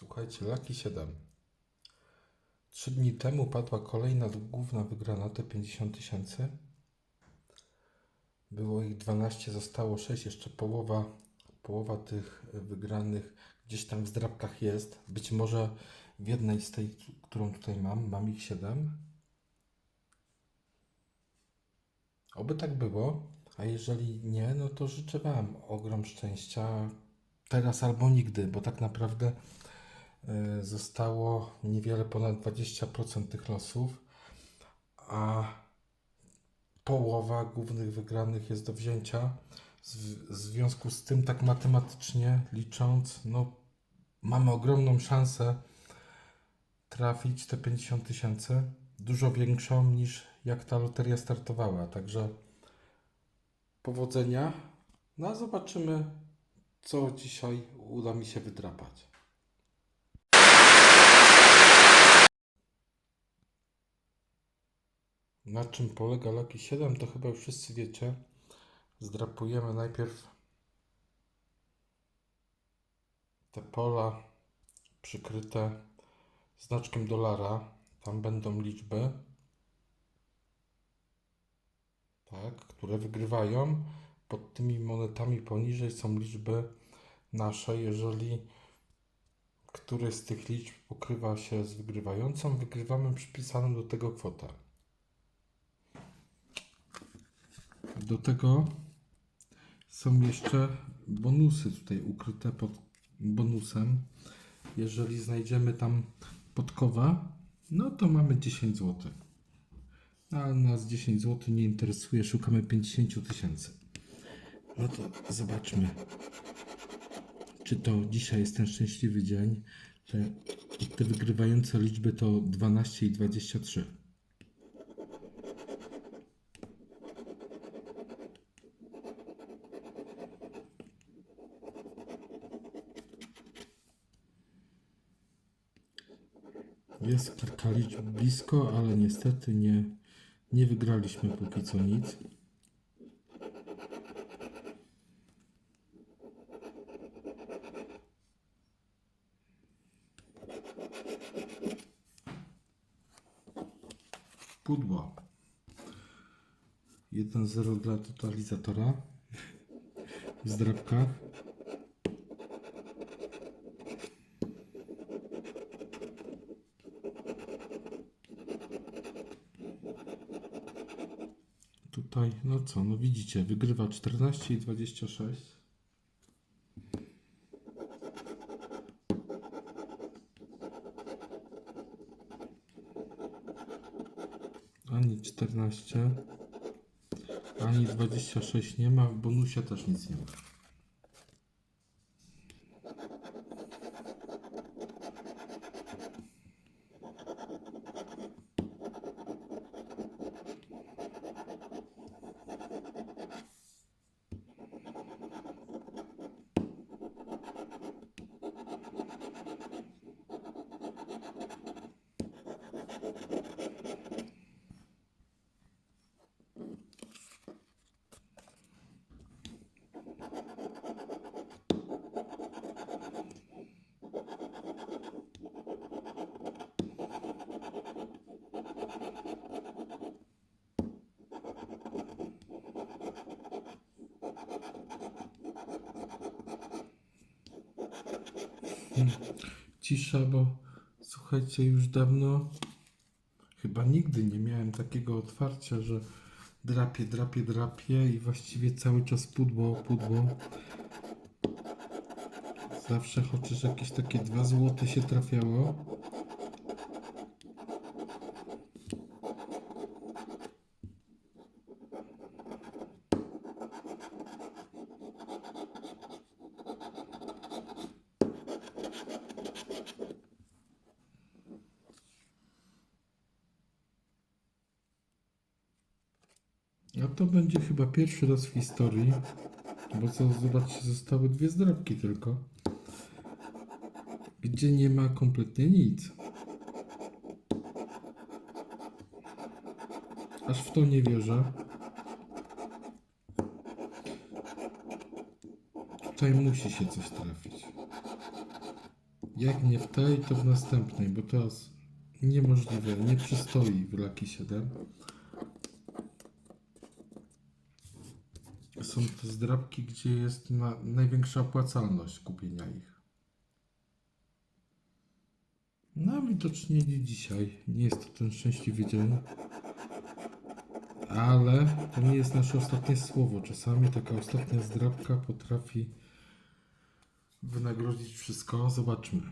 Słuchajcie, Lucky 7. Trzy dni temu padła kolejna główna wygrana, te 50 tysięcy. Było ich 12, zostało 6, jeszcze połowa, połowa tych wygranych gdzieś tam w zdrabkach jest. Być może w jednej z tej, którą tutaj mam, mam ich 7. Oby tak było, a jeżeli nie, no to życzę Wam ogrom szczęścia teraz albo nigdy, bo tak naprawdę zostało niewiele ponad 20% tych losów, a połowa głównych wygranych jest do wzięcia. W związku z tym, tak matematycznie licząc, no, mamy ogromną szansę trafić te 50 tysięcy, dużo większą niż jak ta loteria startowała. Także powodzenia. No a zobaczymy, co dzisiaj uda mi się wydrapać. Na czym polega Lucky 7, to chyba wszyscy wiecie. Zdrapujemy najpierw te pola przykryte znaczkiem dolara. Tam będą liczby, tak, które wygrywają. Pod tymi monetami poniżej są liczby nasze. Jeżeli któryś z tych liczb pokrywa się z wygrywającą, wygrywamy przypisaną do tego kwotę. Do tego są jeszcze bonusy tutaj ukryte pod bonusem. Jeżeli znajdziemy tam podkowa, no to mamy 10 zł. A nas 10 zł nie interesuje, szukamy 50 tysięcy. No to zobaczmy, czy to dzisiaj jest ten szczęśliwy dzień. Te, te wygrywające liczby to 12 i 23. Jest kilka blisko, ale niestety nie, nie wygraliśmy póki co nic. Pudło. 1-0 dla totalizatora w. Tutaj, no co, no widzicie, wygrywa 14 i 26. Ani 14, ani 26 nie ma, w bonusie też nic nie ma. Cisza, bo słuchajcie, już dawno, chyba nigdy nie miałem takiego otwarcia, że drapie, drapie, drapie i właściwie cały czas pudło, pudło. Zawsze chociaż jakieś takie dwa złote się trafiało. A to będzie chyba pierwszy raz w historii, bo co, zobaczcie, zostały dwie zdrabki tylko, gdzie nie ma kompletnie nic. Aż w to nie wierzę. Tutaj musi się coś trafić. Jak nie w tej, to w następnej, bo teraz niemożliwe, nie przystoi w Lucky 7. Są to zdrabki, gdzie jest na, największa opłacalność kupienia ich. No, widocznie nie dzisiaj. Nie jest to ten szczęśliwy dzień. Ale to nie jest nasze ostatnie słowo. Czasami taka ostatnia zdrabka potrafi wynagrodzić wszystko. Zobaczmy.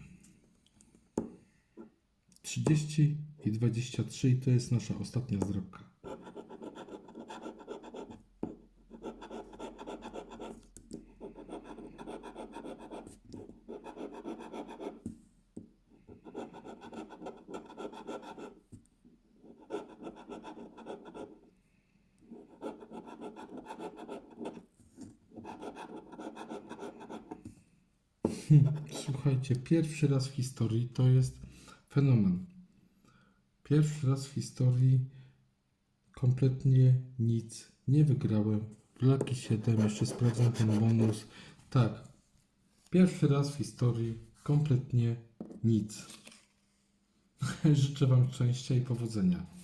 30 i 23 i to jest nasza ostatnia zdrabka. Słuchajcie, pierwszy raz w historii to jest fenomen. Pierwszy raz w historii kompletnie nic nie wygrałem. W Lucky 7 jeszcze sprawdzam ten bonus. Tak, pierwszy raz w historii kompletnie nic. Życzę Wam szczęścia i powodzenia.